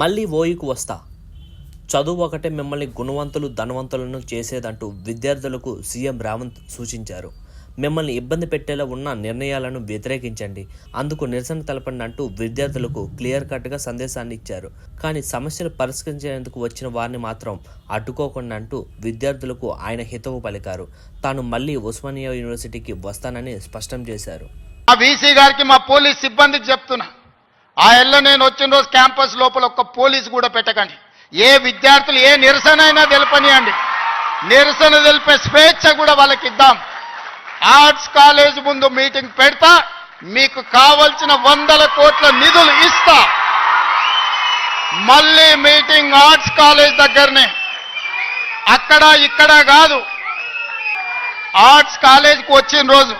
మళ్ళీ ఓయికు వస్తా. చదువు ఒకటే మిమ్మల్ని గుణవంతులు ధనవంతులను చేసేదంటూ విద్యార్థులకు సీఎం రావంత్ సూచించారు. మిమ్మల్ని ఇబ్బంది పెట్టేలా ఉన్న నిర్ణయాలను వ్యతిరేకించండి. అందుకు నిరసన తెలపండి అంటూ విద్యార్థులకు క్లియర్ కట్గా సందేశాన్ని ఇచ్చారు. కానీ సమస్యలు పరిష్కరించేందుకు వచ్చిన వారిని మాత్రం అడ్డుకోకుండా అంటూ విద్యార్థులకు ఆయన హితవు పలికారు. తాను మళ్ళీ ఉస్మానియా యూనివర్సిటీకి వస్తానని స్పష్టం చేశారు. మా గారికి మా పోలీస్ సిబ్బందికి చెప్తున్నా. ఆ ఎల్ల నేను వచ్చిన రోజు క్యాంపస్ లోపల ఒక్క పోలీస్ కూడా పెట్టకండి. ఏ విద్యార్థులు ఏ నిరసన అయినా తెలపనియండి. నిరసన తెలిపే స్వేచ్ఛ కూడా వాళ్ళకి ఇద్దాం. ఆర్ట్స్ కాలేజ్ ముందు మీటింగ్ పెడతా మీకు కావలసిన వందల కోట్ల నిధులు ఇస్తా. మళ్ళీ మీటింగ్ ఆర్ట్స్ కాలేజ్ దగ్గరనే. అక్కడ ఇక్కడ కాదు. ఆర్ట్స్ కాలేజ్కి వచ్చిన రోజు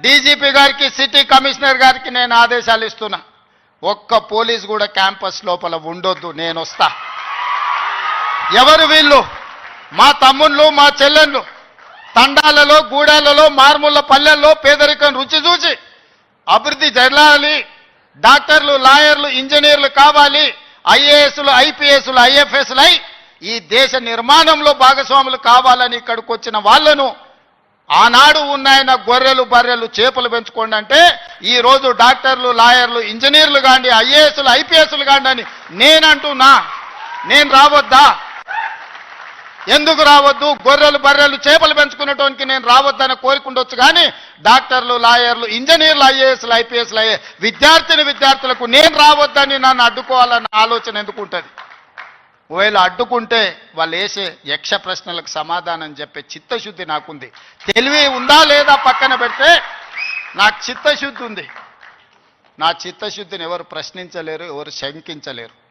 డీజీపీ గారికి సిటీ కమిషనర్ గారికి నేను ఆదేశాలు ఇస్తున్నా. ఒక్క పోలీస్ కూడా క్యాంపస్ లోపల ఉండొద్దు నేను వస్తా. ఎవరు వీళ్ళు? మా తమ్ముళ్ళు మా చెల్లెళ్ళు. తండాలలో గూడాలలో మారుమూల పల్లెల్లో పేదరికం రుచి చూసి అభివృద్ధి జరగాలి. డాక్టర్లు లాయర్లు ఇంజనీర్లు కావాలి. ఐఏఎస్లు ఐపీఎస్లు ఐఎఫ్ఎస్లు అయి ఈ దేశ నిర్మాణంలో భాగస్వాములు కావాలని ఇక్కడికి వచ్చిన వాళ్ళను ఆనాడు ఉన్నాయన గొర్రెలు బర్రెలు చేపలు పెంచుకోండి అంటే ఈరోజు డాక్టర్లు లాయర్లు ఇంజనీర్లు కాండి ఐఏఎస్లు ఐపీఎస్లు కాండి అని నేనంటున్నా. నేను రావద్దా? ఎందుకు రావద్దు? గొర్రెలు బర్రెలు చేపలు పెంచుకునేటోనికి నేను రావద్దని కోరుకుండొచ్చు కానీ డాక్టర్లు లాయర్లు ఇంజనీర్లు ఐఏఎస్లు ఐపీఎస్లు అయ్యే విద్యార్థిని విద్యార్థులకు నేను రావద్దని నన్ను అడ్డుకోవాలన్న ఆలోచన ఎందుకు ఉంటుంది? ఒకవేళ అడ్డుకుంటే వాళ్ళు వేసే యక్ష ప్రశ్నలకు సమాధానం చెప్పే చిత్తశుద్ధి నాకుంది. తెలివి ఉందా లేదా పక్కన పెడితే నాకు చిత్తశుద్ధి ఉంది. నా చిత్తశుద్ధిని ఎవరు ప్రశ్నించలేరు ఎవరు శంకించలేరు.